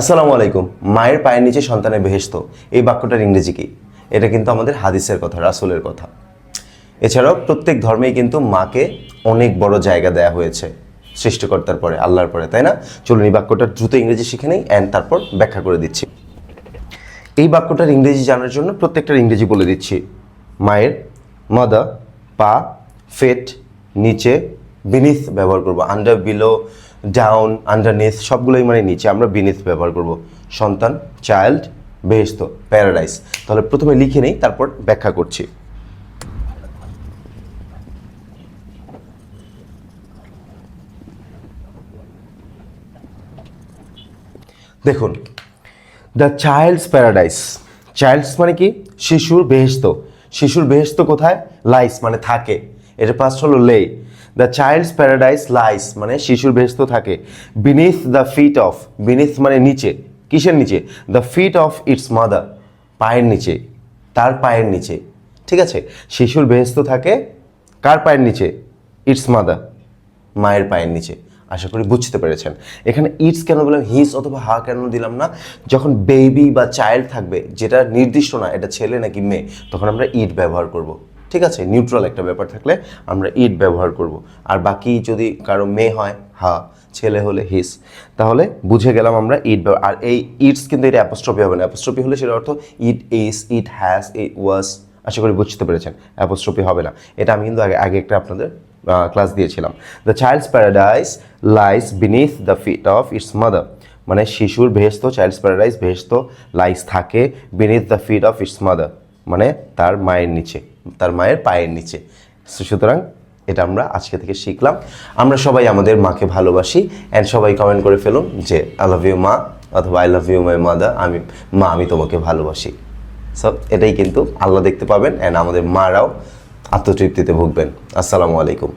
আসসালামু আলাইকুম। মায়ের পায়ের নিচে সন্তানের বেহেস্ত এই বাক্যটার ইংরেজি কি? এটা কিন্তু আমাদের হাদিসের কথা, রাসুলের কথা। এছাড়াও প্রত্যেক ধর্মেই কিন্তু মাকে অনেক বড় জায়গা দেয়া হয়েছে সৃষ্টিকর্তার পরে, আল্লাহর পরে, তাই না? চলুন এই বাক্যটা দ্রুত ইংরেজি শিখে নেই অ্যান্ড তারপর ব্যাখ্যা করে দিচ্ছি। এই বাক্যটার ইংরেজি জানার জন্য প্রত্যেকটার ইংরেজি বলে দিচ্ছি। মায়ের মাদা, পা, ফেট, নিচে বিনিথ ব্যবহার করব। আন্ডার বিলো ডাউন আন্ডারনেথ সবগুলোই মানে নিচে। আমরা বিনিথ ব্যবহার করব। সন্তান চাইল্ড বেহেস্ত প্যারাডাইস তাহলে প্রথমে লিখে নেই, তারপর ব্যাখ্যা করছি। দেখুন দ্য চাইল্ডস প্যারাডাইস চাইল্ডস মানে কি? শিশুর বেহেস্ত শিশুর বেহেস্ত কোথায়? লাইস মানে থাকে। এটা পাস্ট হলো লে দ্য চাইল্ডস প্যারাডাইস লাইস মানে শিশুর বেহেস্ত থাকে beneath the feet of beneath মানে নিচে, কিসের নিচে? The feet of its mother পায়ের নিচে, তার পায়ের নিচে, ঠিক আছে? শিশুর বেহেস্ত থাকে, কার পায়ের নিচে? ইটস মাদার মায়ের পায়ের নিচে। আশা করি বুঝতে পেরেছেন। এখানে ইটস কেন বললাম? হিস অথবা হা কেন দিলাম না? যখন বেবি বা চাইল্ড থাকবে, যেটা নির্দিষ্ট না, এটা ছেলে নাকি মেয়ে, তখন আমরা ইট ব্যবহার করব। ঠিক আছে নিউট্রাল একটা ব্যাপার থাকলে আমরা ইট ব্যবহার করব। আর বাকি যদি কারও মেয়ে হয়, হা, ছেলে হলে হিস তাহলে বুঝে গেলাম আমরা ইট আর এই ইটস কিন্তু এটা অ্যাপোস্ট্রফি হবে না। অ্যাপোস্ট্রফি হলে সেটা অর্থ ইট ইস ইট হ্যাজ ইট ওয়াজ আশা করি বুঝতে পেরেছেন অ্যাপোস্ট্রফি হবে না। এটা আমি কিন্তু আগে আগে একটা আপনাদের ক্লাস দিয়েছিলাম। The child's paradise lies beneath the feet of its mother মানে শিশুর ভেস্ত চাইল্ডস প্যারাডাইস ভেস্ত লাইস থাকে beneath the feet of its mother মানে তার মায়ের নিচে। তার মায়ের পায়ের নিচে। সুতরাং এটা আমরা আজকে থেকে শিখলাম। আমরা সবাই আমাদের মাকে ভালোবাসি অ্যান্ড সবাই কমেন্ট করে ফেলুন যে আই লাভ ইউ মা, অথবা I love you my mother আমি, মা, আমি তোমাকে ভালোবাসি। সব এটাই কিন্তু আল্লাহ দেখতে পাবেন অ্যান্ড আমাদের মারাও আত্মতৃপ্তিতে ভুগবেন। আসসালামু আলাইকুম।